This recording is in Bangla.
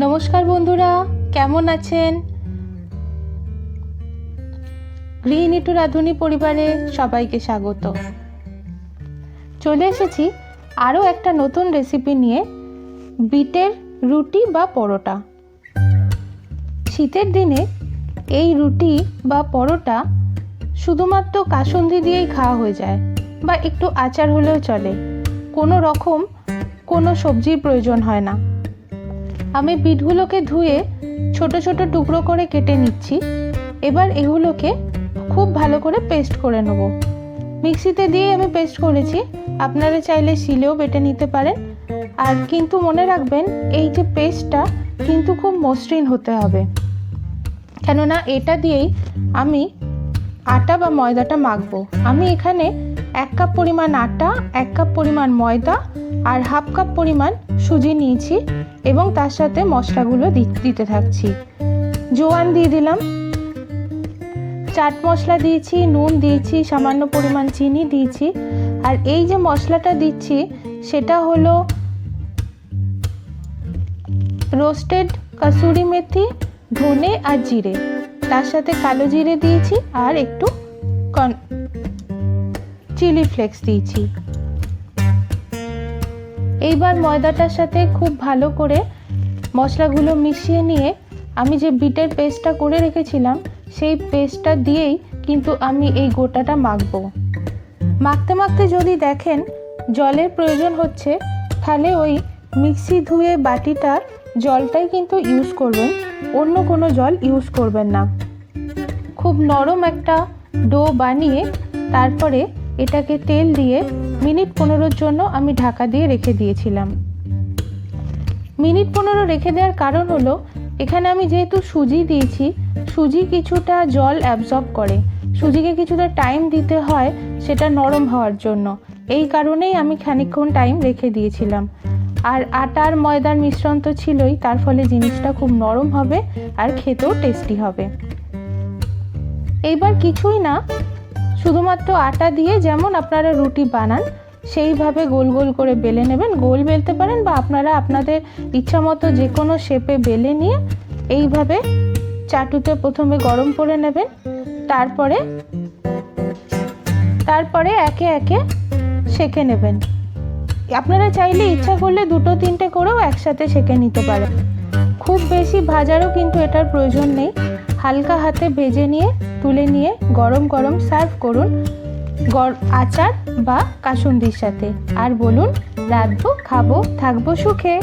নমস্কার বন্ধুরা, কেমন আছেন? গৃহিণী টু রাঁধুনি পরিবারে সবাইকে স্বাগত। চলে এসেছি আরও একটা নতুন রেসিপি নিয়ে, বিটের রুটি বা পরোটা। শীতের দিনে এই রুটি বা পরোটা শুধুমাত্র কাসুন্দি দিয়েই খাওয়া হয়ে যায় বা একটু আচার হলেও চলে। কোনো রকম কোনো সবজির প্রয়োজন হয় না। আমি বিটগুলোকে ধুয়ে ছোট ছোট টুকরো করে কেটে নিচ্ছি। এবার এগুলোকে খুব ভালো করে পেস্ট করে নেব। মিক্সিতে দিয়ে আমি পেস্ট করেছি। আপনারা চাইলে শিলেও বেটে নিতে পারেন। আর কিন্তু মনে রাখবেন, এই যে পেস্টটা কিন্তু খুব মসৃণ হতে হবে। কেননা এটা দিয়েই আমি আটা বা ময়দাটা মাখবো। আমি এখানে এক কাপ পরিমাণ আটা, এক কাপ পরিমাণ ময়দা আর হাফ কাপ পরিমাণ সুজি নিয়েছি এবং তার সাথে মশলাগুলো দিতে থাকছি। জোয়ান দিয়ে দিলাম। চাট মশলা দিয়েছি, নুন দিয়েছি, সামান্য পরিমাণ চিনি দিয়েছি। আর এই যে মশলাটা দিচ্ছি, সেটা হলো রোস্টেড কাসুরি মেথি, ধনে আর জিরে। তার সাথে কালো জিরে দিয়েছি আর একটু কন চিলি ফ্লেক্স দিয়েছি। এইবার ময়দাটার সাথে খুব ভালো করে মশলাগুলো মিশিয়ে নিয়ে আমি যে বিটের পেস্টটা করে রেখেছিলাম, সেই পেস্টটা দিয়েই কিন্তু আমি এই গোটাটা মাখবো। মাখতে মাখতে যদি দেখেন জলের প্রয়োজন হচ্ছে, তাহলে ওই মিক্সি ধুয়ে বাটিটার জলটাই কিন্তু ইউজ করবেন, অন্য কোনো জল ইউজ করবেন না। খুব নরম একটা ডো বানিয়ে তারপরে এটাকে তেল দিয়ে মিনিট পনেরোর জন্য আমি ঢাকা দিয়ে রেখে দিয়েছিলাম। মিনিট পনেরো রেখে দেওয়ার কারণ হলো, এখানে আমি যেহেতু সুজি দিয়েছি, সুজি কিছুটা জল অ্যাবজর্ব করে। সুজিকে কিছুটা টাইম দিতে হয় সেটা নরম হওয়ার জন্য। এই কারণেই আমি খানিকক্ষণ টাইম রেখে দিয়েছিলাম। আর আটার ময়দার মিশ্রণ তো ছিলই, তার ফলে জিনিসটা খুব নরম হবে আর খেতেও টেস্টি হবে। এইবার কিছুই না শুধুমাত্র আটা দিয়ে যেমন আপনারা রুটি বানান, সেইভাবে গোল গোল করে বেলে নেবেন। গোল বেলতে পারেন বা আপনারা আপনাদের ইচ্ছা মতো যে কোনো শেপে বেলে নিয়ে এইভাবে চাটুতে প্রথমে গরম করে নেবেন। তারপরে তারপরে একে একে সেঁকে নেবেন। আপনারা চাইলে ইচ্ছা করলে দুটো তিনটে করেও একসাথে সেঁকে নিতে পারেন। খুব বেশি ভাজারও কিন্তু এটার প্রয়োজন নেই। হালকা হাতে ভেজে নিয়ে, তুলে নিয়ে গরম গরম সার্ভ করুন আচার বা কাসুন্দির সাথে। আর বলুন, রাঁধবো, খাব, থাকব সুখে।